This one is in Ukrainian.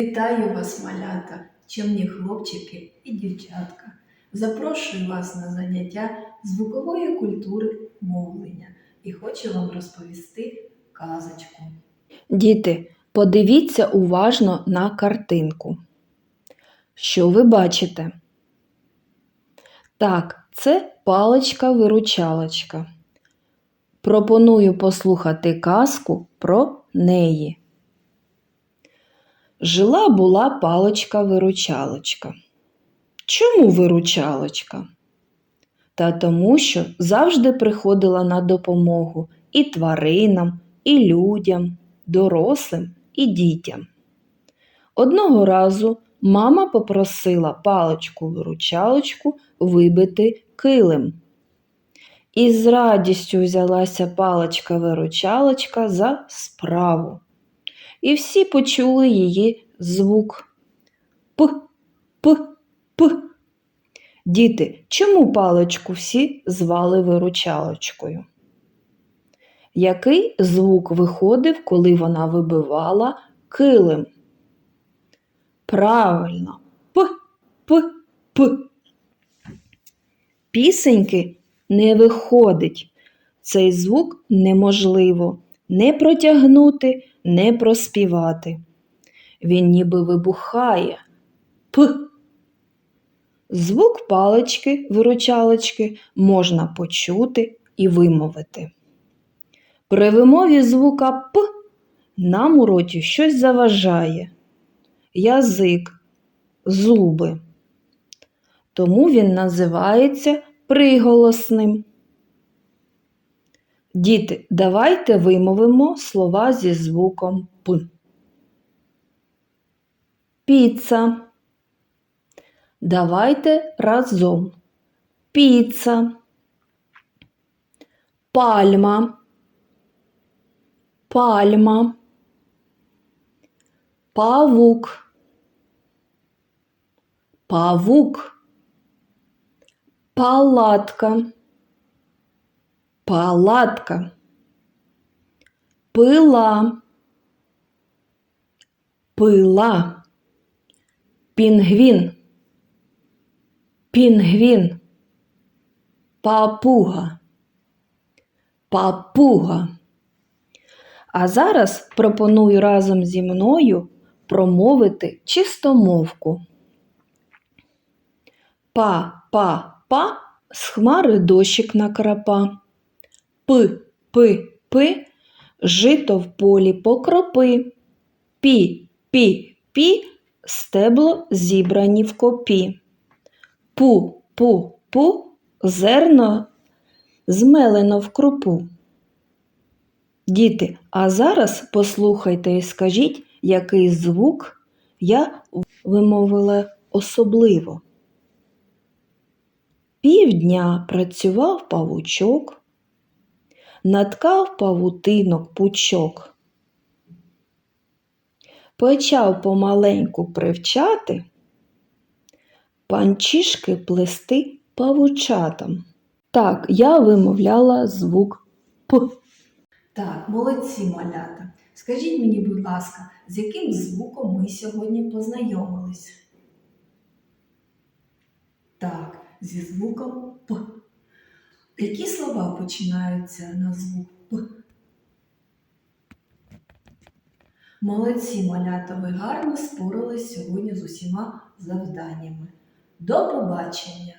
Вітаю вас, малята, чемні хлопчики і дівчатка. Запрошую вас на заняття звукової культури мовлення і хочу вам розповісти казочку. Діти, подивіться уважно на картинку. Що ви бачите? Так, це паличка-виручалочка. Пропоную послухати казку про неї. Жила була паличка-виручалочка. Чому виручалочка? Та тому, що завжди приходила на допомогу і тваринам, і людям, дорослим і дітям. Одного разу мама попросила паличку-виручалочку вибити килим. І з радістю взялася паличка-виручалочка за справу. І всі почули її звук П, П, П. Діти, чому паличку всі звали виручалочкою? Який звук виходив, коли вона вибивала килим? Правильно, П, П, П. Пісеньки не виходить. Цей звук неможливо не протягнути, не проспівати. Він ніби вибухає. П. Звук палички, виручалочки можна почути і вимовити. При вимові звука П нам у роті щось заважає. Язик, зуби. Тому він називається приголосним. Діти, давайте вимовимо слова зі звуком П. Піца. Давайте разом. Піца. Пальма. Пальма. Павук. Павук. Палатка. Палатка. Пила. Пила. Пінгвін. Пінгвін. Папуга. Папуга. А зараз пропоную разом зі мною промовити чистомовку. Па-па-па з хмари дощик накрапа. Пи-пи-пи жито в полі покропи. Пі-пі-пі стебло зібрані в копі. Пу-пу-пу зерно змелено в крупу. Діти, а зараз послухайте і скажіть, який звук я вимовила особливо. Півдня працював павучок, наткав павутинок пучок. Почав помаленьку привчати, панчішки плести павучатам. Так, я вимовляла звук П. Так, молодці малята. Скажіть мені, будь ласка, з яким звуком ми сьогодні познайомились? Так, зі звуком П. Які слова починаються на звук П? Молодці малята, ви гарно спорились сьогодні з усіма завданнями. До побачення!